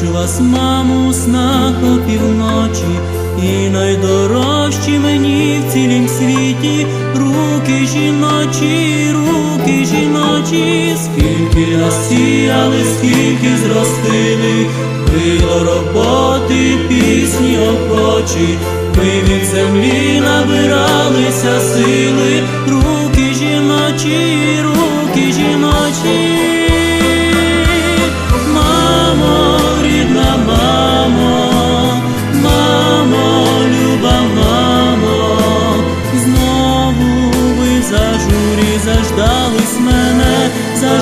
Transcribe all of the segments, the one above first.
бачу вас, маму, снах опівночі, і найдорожчі мені в цілім світі, руки жіночі, руки жіночі, скільки насіяли, скільки зростили, було роботи, пісні охочі, ми від землі набиралися сили,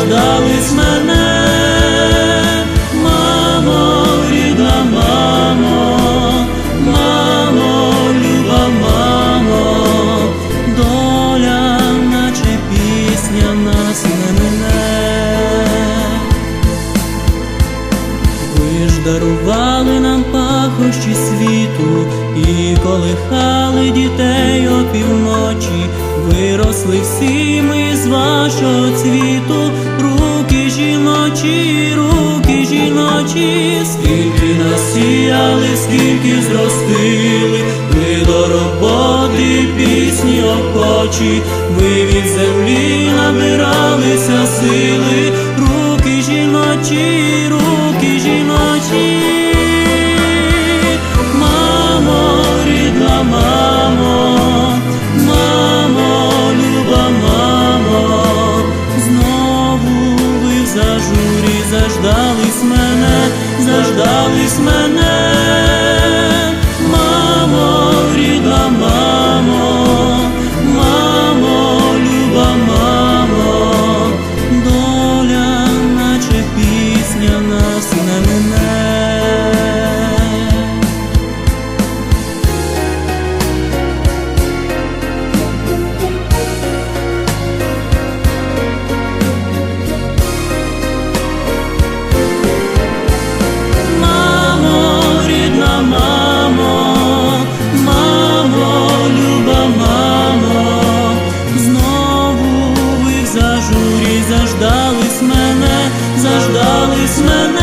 заждались мене, мамо, рідна мамо, мамо, люба мамо, доля, наче пісня нас не мине. Ви ж дарували нам пахощі світу і колихали дітей опівночі, виросли всі ми з вашого цвіту, насіяли, скільки зростили, ви до роботи пісні охочі, ви від землі набиралися сили, руки жіночі, руки жіночі. Мамо, рідна мамо, зажурі заждались мене, заждались мене, знову ви